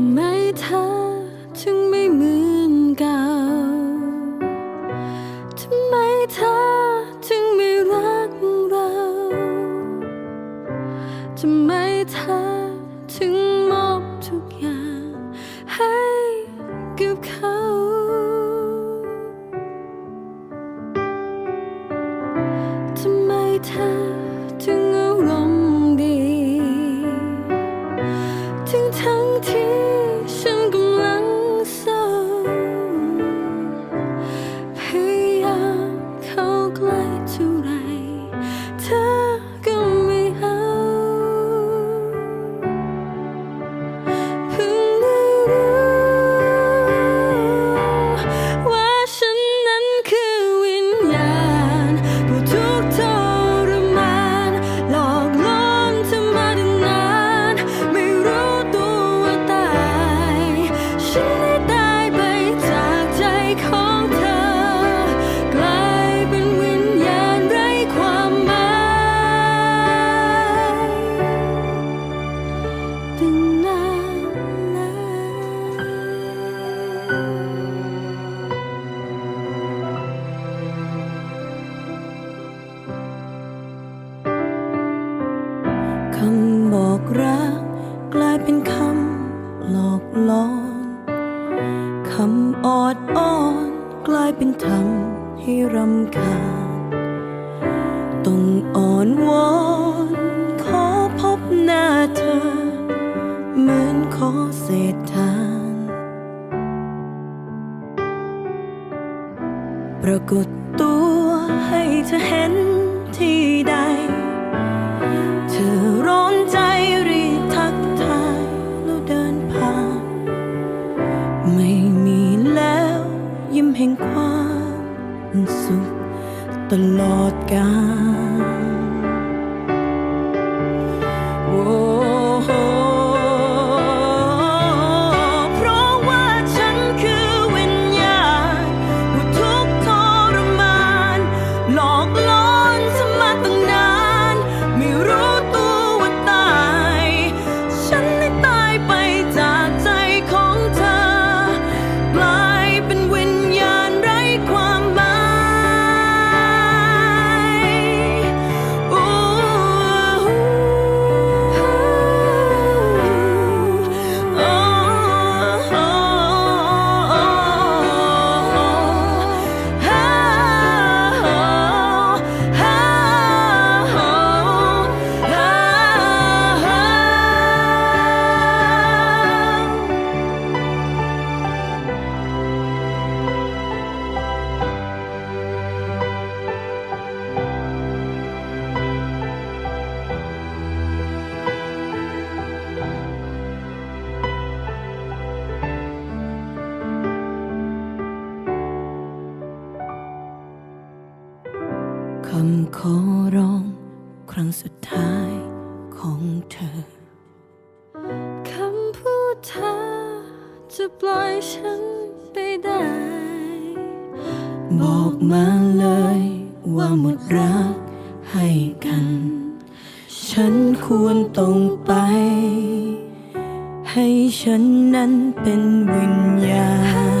ำไมเธอจึงไม่เหมือนเก่า ทำไมเธอจึงไม่รักเรา ทำไมเธอำบอกรัก กลายเป็นคำหลอกล่อคำออดอ้อนกลายเป็นทำให้รำคาญต้องอ่อนวอนขอพบหน้าเธอ เหมือนขอเศษทาน ปรากฏตัวให้เธอเห็นที่ใด ตลอดกาลำขอร้อง ครั้งสุดท้ายของเธอ คำพูดเธอจะปล่อยฉันไปได้ บอกมาเลยว่าหมดรักให้กัน ฉันควรต้องไป ให้ฉันนั้นเป็นวิญญาณ